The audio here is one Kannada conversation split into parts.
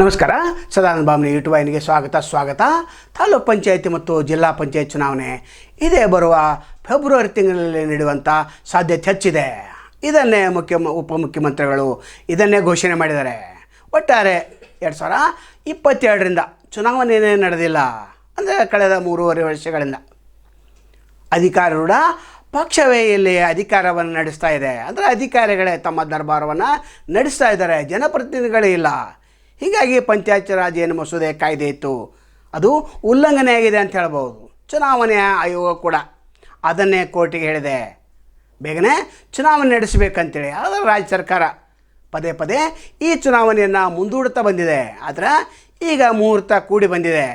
ನಮಸ್ಕಾರ. ಸದಾನಂದ ಬಾಮ್ನಿ ಯೂಟ್ಯೂಬ್ ವಾಹಿನಿಗೆ ಸ್ವಾಗತ ಸ್ವಾಗತ. ತಾಲೂಕ್ ಪಂಚಾಯತಿ ಮತ್ತು ಜಿಲ್ಲಾ ಪಂಚಾಯತ್ ಚುನಾವಣೆ ಇದೇ ಬರುವ ಫೆಬ್ರವರಿ ತಿಂಗಳಲ್ಲಿ ನಡೆಯುವಂಥ ಸಾಧ್ಯತೆ ಹೆಚ್ಚಿದೆ. ಇದನ್ನೇ ಮುಖ್ಯ ಉಪಮುಖ್ಯಮಂತ್ರಿಗಳು ಇದನ್ನೇ ಘೋಷಣೆ ಮಾಡಿದ್ದಾರೆ. ಒಟ್ಟಾರೆ ಎರಡು ಸಾವಿರ ಇಪ್ಪತ್ತೆರಡರಿಂದ ಚುನಾವಣೆಯೇ ನಡೆದಿಲ್ಲ. ಅಂದರೆ ಕಳೆದ ಮೂರುವರೆ ವರ್ಷಗಳಿಂದ. ಅಧಿಕಾರೂಢ ಪಕ್ಷವೇ ಇಲ್ಲಿ ಅಧಿಕಾರವನ್ನು ನಡೆಸ್ತಾ ಇದೆ. ಅಂದರೆ ಅಧಿಕಾರಿಗಳೇ ತಮ್ಮ ದರ್ಬಾರವನ್ನು ನಡೆಸ್ತಾ ಇದ್ದಾರೆ. ಜನಪ್ರತಿನಿಧಿಗಳೇ ಇಲ್ಲ. ಹೀಗಾಗಿ ಪಂಚಾಯತ್ ರಾಜ್ ಏನು ಮಸೂದೆ ಕಾಯ್ದೆ ಇತ್ತು? ಅದು ಉಲ್ಲಂಘನೆ ಆಗಿದೆ ಅಂತ ಹೇಳ್ಬೋದು. ಚುನಾವಣೆ ಆಯೋಗ ಕೂಡ ಅದನ್ನೇ ಕೋರ್ಟಿಗೆ ಹೇಳಿದೆ. ಬೇಗನೆ ಚುನಾವಣೆ ನಡೆಸಬೇಕಂತೇಳಿ ಆದರೆ ರಾಜ್ಯ ಸರ್ಕಾರ ಪದೇ ಪದೇ ಈ ಚುನಾವಣೆಯನ್ನು ಮುಂದೂಡುತ್ತಾ ಬಂದಿದೆ. ಆದರೆ ಈಗ ಮುಹೂರ್ತ ಕೂಡಿ ಬಂದಿದೆ.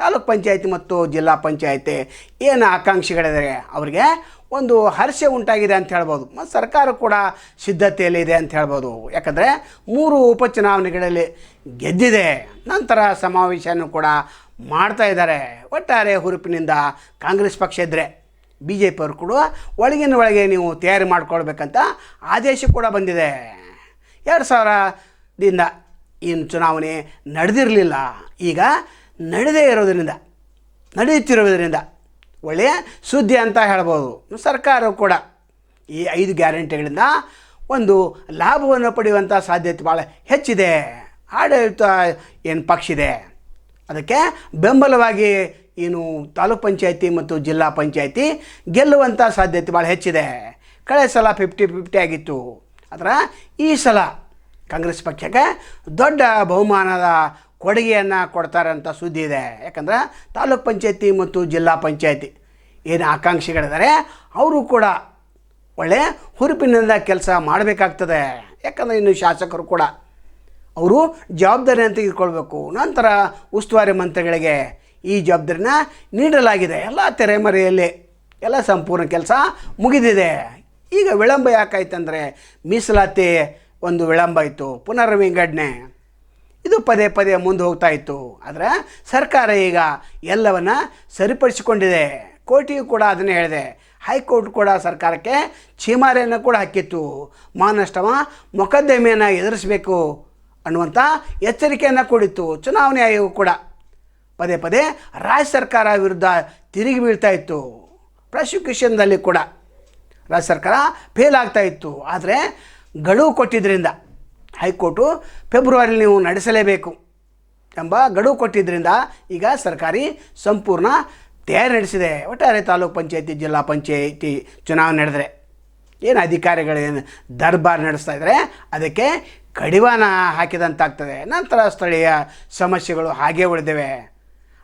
ತಾಲೂಕ್ ಪಂಚಾಯತಿ ಮತ್ತು ಜಿಲ್ಲಾ ಪಂಚಾಯತಿ ಏನು ಆಕಾಂಕ್ಷಿಗಳಿದ್ದಾರೆ? ಅವರಿಗೆ ಒಂದು ಹರ್ಷ ಉಂಟಾಗಿದೆ ಅಂತ ಹೇಳ್ಬೋದು. ಮತ್ತು ಸರ್ಕಾರ ಕೂಡ ಸಿದ್ಧತೆಯಲ್ಲಿದೆ ಅಂತ ಹೇಳ್ಬೋದು. ಯಾಕಂದರೆ ಮೂರು ಉಪಚುನಾವಣೆಗಳಲ್ಲಿ ಗೆದ್ದಿದೆ. ನಂತರ ಸಮಾವೇಶವನ್ನು ಕೂಡ ಮಾಡ್ತಾ ಇದ್ದಾರೆ. ಒಟ್ಟಾರೆ ಹುರುಪಿನಿಂದ ಕಾಂಗ್ರೆಸ್ ಪಕ್ಷ ಇದ್ದರೆ ಬಿ ಜೆ ಪಿಯವರು ಕೂಡ ಒಳಗಿನ ಒಳಗೆ ನೀವು ತಯಾರಿ ಮಾಡ್ಕೊಳ್ಬೇಕಂತ ಆದೇಶ ಕೂಡ ಬಂದಿದೆ. ಎರಡು ಸಾವಿರದಿಂದ ಏನು ಚುನಾವಣೆ ನಡೆದಿರಲಿಲ್ಲ. ಈಗ ನಡೆದೇ ಇರೋದರಿಂದ, ನಡೆಯುತ್ತಿರುವುದರಿಂದ ಒಳ್ಳೆಯ ಸುದ್ದಿ ಅಂತ ಹೇಳ್ಬೋದು. ಸರ್ಕಾರವು ಕೂಡ ಈ ಐದು ಗ್ಯಾರಂಟಿಗಳಿಂದ ಒಂದು ಲಾಭವನ್ನು ಪಡೆಯುವಂಥ ಸಾಧ್ಯತೆ ಭಾಳ ಹೆಚ್ಚಿದೆ. ಆಡಳಿತ ಏನು ಪಕ್ಷ ಇದೆ. ಅದಕ್ಕೆ ಬೆಂಬಲವಾಗಿ ಏನು ತಾಲೂಕ್ ಪಂಚಾಯತಿ ಮತ್ತು ಜಿಲ್ಲಾ ಪಂಚಾಯತಿ ಗೆಲ್ಲುವಂಥ ಸಾಧ್ಯತೆ ಭಾಳ ಹೆಚ್ಚಿದೆ. ಕಳೆದ ಸಲ ಫಿಫ್ಟಿ ಫಿಫ್ಟಿ ಆಗಿತ್ತು. ಆದರೆ ಈ ಸಲ ಕಾಂಗ್ರೆಸ್ ಪಕ್ಷಕ್ಕೆ ದೊಡ್ಡ ಬಹುಮಾನದ ಕೊಡುಗೆಯನ್ನು ಕೊಡ್ತಾರೆ ಅಂತ ಸುದ್ದಿ ಇದೆ. ಯಾಕಂದ್ರೆ ತಾಲೂಕ್ ಪಂಚಾಯತಿ ಮತ್ತು ಜಿಲ್ಲಾ ಪಂಚಾಯತಿ ಏನು ಆಕಾಂಕ್ಷಿಗಳಿದ್ದಾರೆ ಅವರು ಕೂಡ ಒಳ್ಳೆ ಹುರುಪಿನಿಂದ ಕೆಲಸ ಮಾಡಬೇಕಾಗ್ತದೆ. ಯಾಕಂದರೆ ಇನ್ನು ಶಾಸಕರು ಕೂಡ ಅವರು ಜವಾಬ್ದಾರಿಯನ್ನು ತೆಗೆದುಕೊಳ್ಬೇಕು ನಂತರ ಉಸ್ತುವಾರಿ ಮಂತ್ರಿಗಳಿಗೆ ಈ ಜವಾಬ್ದಾರಿನ ನೀಡಲಾಗಿದೆ. ಎಲ್ಲ ತೆರೆಮರೆಯಲ್ಲಿ ಎಲ್ಲ ಸಂಪೂರ್ಣ ಕೆಲಸ ಮುಗಿದಿದೆ. ಈಗ ವಿಳಂಬ ಯಾಕಾಯ್ತಂದರೆ, ಮೀಸಲಾತಿ ಒಂದು ವಿಳಂಬ ಇತ್ತು ಪುನರ್ವಿಂಗಡಣೆ. ಇದು ಪದೇ ಪದೇ ಮುಂದೆ ಹೋಗ್ತಾ ಇತ್ತು. ಆದರೆ ಸರ್ಕಾರ ಈಗ ಎಲ್ಲವನ್ನು ಸರಿಪಡಿಸಿಕೊಂಡಿದೆ. ಕೋರ್ಟಿಗೂ ಕೂಡ ಅದನ್ನೇ ಹೇಳಿದೆ. ಹೈಕೋರ್ಟ್ ಕೂಡ ಸರ್ಕಾರಕ್ಕೆ ಚೀಮಾರೆಯನ್ನು ಕೂಡ ಹಾಕಿತ್ತು. ಮಾನಷ್ಟಮ ಮೊಕದ್ದಮೆಯನ್ನು ಎದುರಿಸಬೇಕು ಅನ್ನುವಂಥ ಎಚ್ಚರಿಕೆಯನ್ನು ಕೊಡಿತ್ತು. ಚುನಾವಣೆ ಆಯೋಗ ಕೂಡ ಪದೇ ಪದೇ ರಾಜ್ಯ ಸರ್ಕಾರ ವಿರುದ್ಧ ತಿರುಗಿ ಬೀಳ್ತಾ ಇತ್ತು. ಪ್ರಾಸಿಕ್ಯೂಷನ್ದಲ್ಲಿ ಕೂಡ ರಾಜ್ಯ ಸರ್ಕಾರ ಫೇಲ್ ಆಗ್ತಾ ಇತ್ತು. ಆದರೆ ಗಡುವು ಕೊಟ್ಟಿದ್ದರಿಂದ ಹೈಕೋರ್ಟು ಫೆಬ್ರವರಿ ನೀವು ನಡೆಸಲೇಬೇಕು ಎಂಬ ಗಡುವು ಕೊಟ್ಟಿದ್ದರಿಂದ ಈಗ ಸರ್ಕಾರಿ ಸಂಪೂರ್ಣ ತಯಾರಿ ನಡೆಸಿದೆ. ಒಟ್ಟಾರೆ ತಾಲೂಕು ಪಂಚಾಯತಿ, ಜಿಲ್ಲಾ ಪಂಚಾಯತಿ ಚುನಾವಣೆ ನಡೆದರೆ ಏನು ಅಧಿಕಾರಿಗಳೇನು ದರ್ಬಾರ್ ನಡೆಸ್ತಾ ಇದ್ದರೆ ಅದಕ್ಕೆ ಕಡಿವಾಣ ಹಾಕಿದಂತಾಗ್ತದೆ. ನಂತರ ಸ್ಥಳೀಯ ಸಮಸ್ಯೆಗಳು ಹಾಗೇ ಉಳಿದಿವೆ.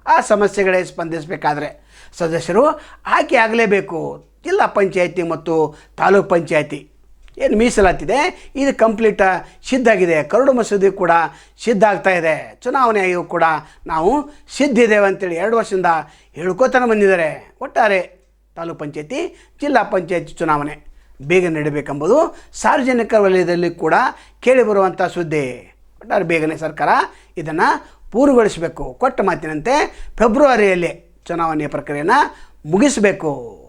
ಆ ಸಮಸ್ಯೆಗಳೇ ಸ್ಪಂದಿಸಬೇಕಾದ್ರೆ ಸದಸ್ಯರು ಆಯ್ಕೆ ಆಗಲೇಬೇಕು. ಜಿಲ್ಲಾ ಪಂಚಾಯತಿ ಮತ್ತು ತಾಲೂಕು ಪಂಚಾಯತಿ. ಏನು ಮೀಸಲಾತಿದೆ? ಇದು ಕಂಪ್ಲೀಟ್ ಸಿದ್ಧಾಗಿದೆ. ಕರಡು ಮಸೂದೆ ಕೂಡ ಸಿದ್ಧ ಆಗ್ತಾ ಇದೆ. ಚುನಾವಣೆ ಆಯೋಗ ಕೂಡ ನಾವು ಸಿದ್ಧಿದ್ದೇವೆ ಅಂತೇಳಿ ಎರಡು ವರ್ಷದಿಂದ ಹೇಳ್ಕೋತನ ಬಂದಿದ್ದಾರೆ. ಒಟ್ಟಾರೆ ತಾಲೂಕು ಪಂಚಾಯತಿ, ಜಿಲ್ಲಾ ಪಂಚಾಯತಿ ಚುನಾವಣೆ ಬೇಗ ನಡೀಬೇಕೆಂಬುದು ಸಾರ್ವಜನಿಕ ವಲಯದಲ್ಲಿ ಕೂಡ ಕೇಳಿಬರುವಂಥ ಸುದ್ದಿ. ಒಟ್ಟಾರೆ ಬೇಗನೆ ಸರ್ಕಾರ ಇದನ್ನು ಪೂರ್ಣಗೊಳಿಸಬೇಕು ಕೊಟ್ಟ ಮಾತಿನಂತೆ, ಫೆಬ್ರವರಿಯಲ್ಲಿ ಚುನಾವಣೆಯ ಪ್ರಕ್ರಿಯೆಯನ್ನು ಮುಗಿಸಬೇಕು.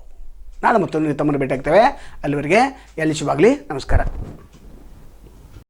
ನಾಳೆ ಮತ್ತೊಂದು ತಮ್ಮನ್ನು ಭೇಟಿಯಾಗ್ತೇವೆ. ಅಲ್ಲಿವರೆಗೆ ಎಲ್ಲಿ ಶುಭಾಗಲಿ ನಮಸ್ಕಾರ.